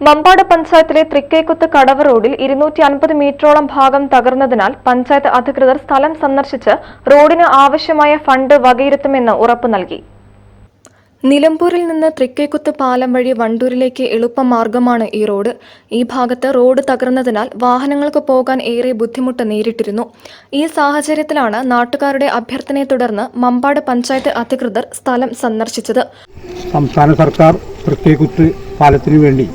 Mampad പഞ്ചായത്തിലെ തൃക്കേക്കുത്ത് കടവ് റോഡിൽ ഇരുന്നൂറ്റി അൻപത് മീറ്ററോളം ഭാഗം തകർന്നതിനാൽ പഞ്ചായത്ത് അധികൃതർ സ്ഥലം സന്ദർശിച്ച് റോഡിന് ആവശ്യമായ ഫണ്ട് വകയിരുത്തുമെന്ന് ഉറപ്പു നൽകി. നിലമ്പൂരിൽ നിന്ന് തൃക്കേക്കുത്ത് പാലം വഴി വണ്ടൂരിലേക്ക് എളുപ്പമാർഗമാണ് ഈ റോഡ്. ഈ ഭാഗത്ത് റോഡ് തകർന്നതിനാൽ വാഹനങ്ങൾക്ക് പോകാൻ ഏറെ ബുദ്ധിമുട്ട് നേരിട്ടിരുന്നു. ഈ സാഹചര്യത്തിലാണ് നാട്ടുകാരുടെ അഭ്യർത്ഥനയെ തുടർന്ന് മമ്പാട് പഞ്ചായത്ത് അധികൃതർ സ്ഥലം സന്ദർശിച്ചത്. സംസ്ഥാന സർക്കാർ തൃക്കേക്കുത്ത് പാലത്തിനു വേണ്ടി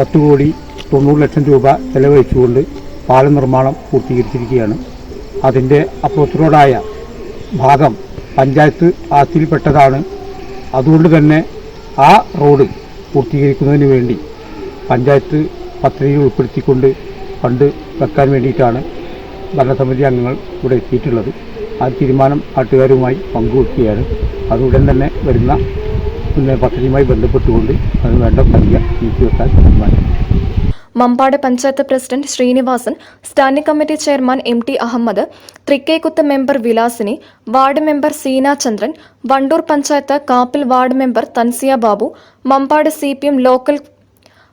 പത്ത് കോടി തൊണ്ണൂറ് ലക്ഷം രൂപ ചെലവഴിച്ചുകൊണ്ട് പാലം നിർമ്മാണം പൂർത്തീകരിച്ചിരിക്കുകയാണ്. അതിന്റെ അപ്പുറത്തിനോടായ ഭാഗം പഞ്ചായത്ത് ആസ്തിയിൽപ്പെട്ടതാണ്. അതുകൊണ്ട് തന്നെ ആ റോഡ് പൂർത്തീകരിക്കുന്നതിന് വേണ്ടി പഞ്ചായത്ത് പദ്ധതിയിൽ ഉൾപ്പെടുത്തിക്കൊണ്ട് ഫണ്ട് വെക്കാൻ വേണ്ടിയിട്ടാണ് ഭരണസമിതി അംഗങ്ങൾ ഇവിടെ എത്തിയിട്ടുള്ളത്. ആ തീരുമാനം നാട്ടുകാരുമായി പങ്കുവെക്കുകയാണ്. അതുടൻ തന്നെ വരുന്ന പിന്നെ പദ്ധതിയുമായി ബന്ധപ്പെട്ടുകൊണ്ട് അത് വേണ്ട സംഖ്യ നീക്കിവെക്കാൻ തീരുമാനിച്ചു Mampad panchayat president Sreenivasan standing committee chairman M T Ahammed Thrikkekuth member Vilasini ward member Seena Chandran Wandoor panchayat Kappil ward member Thansiya Babu Mampad C local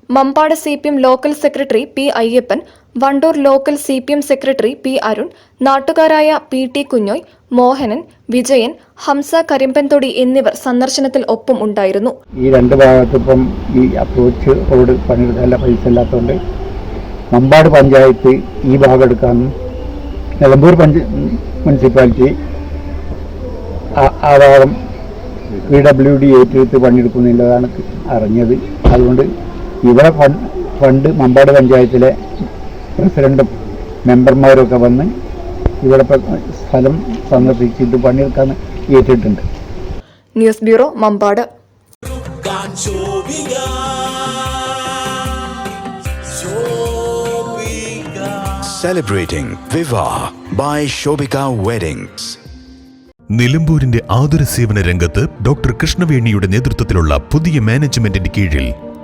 Mampad C local secretary P Ayyappan Wandoor local C P M secretary P Arun നാട്ടുകാരായ P T Kunjoy Mohanan Vijayan Hamza Karimbanthodi എന്നിവർ സന്ദർശനത്തിൽ ഒപ്പം ഉണ്ടായിരുന്നു. ഈ രണ്ട് ഭാഗത്തും ഈ approach road പണിയെടുക്കാനുള്ള പൈസ ഇല്ലാത്തതുകൊണ്ട് മമ്പാട് പഞ്ചായത്ത് ഈ ഭാഗം എടുക്കാമെന്നും നിലമ്പൂർ പഞ്ച മുനിസിപ്പാലിറ്റി ആ- ഭാഗം പി ഡബ്ല്യു ഡി ഏറ്റെടുത്ത് പണിയെടുക്കുന്നില്ലതാണ് അറിഞ്ഞത്. അതുകൊണ്ട് ഇവിടെ ഫണ്ട് മമ്പാട് പഞ്ചായത്തിലെ പ്രസിഡന്റും മെമ്പർമാരൊക്കെ വന്ന് ഇവിടെ സ്ഥലം സന്ദർശിച്ചിട്ട് പണിയെടുക്കാൻ ഏറ്റിട്ടുണ്ട് news bureau Mampad Celebrating Viva by Shobika Weddings. നിലമ്പൂരിന്റെ ആതുര സേവന രംഗത്ത് ഡോക്ടർ കൃഷ്ണവേണിയുടെ നേതൃത്വത്തിലുള്ള പുതിയ മാനേജ്മെന്റിന്റെ കീഴിൽ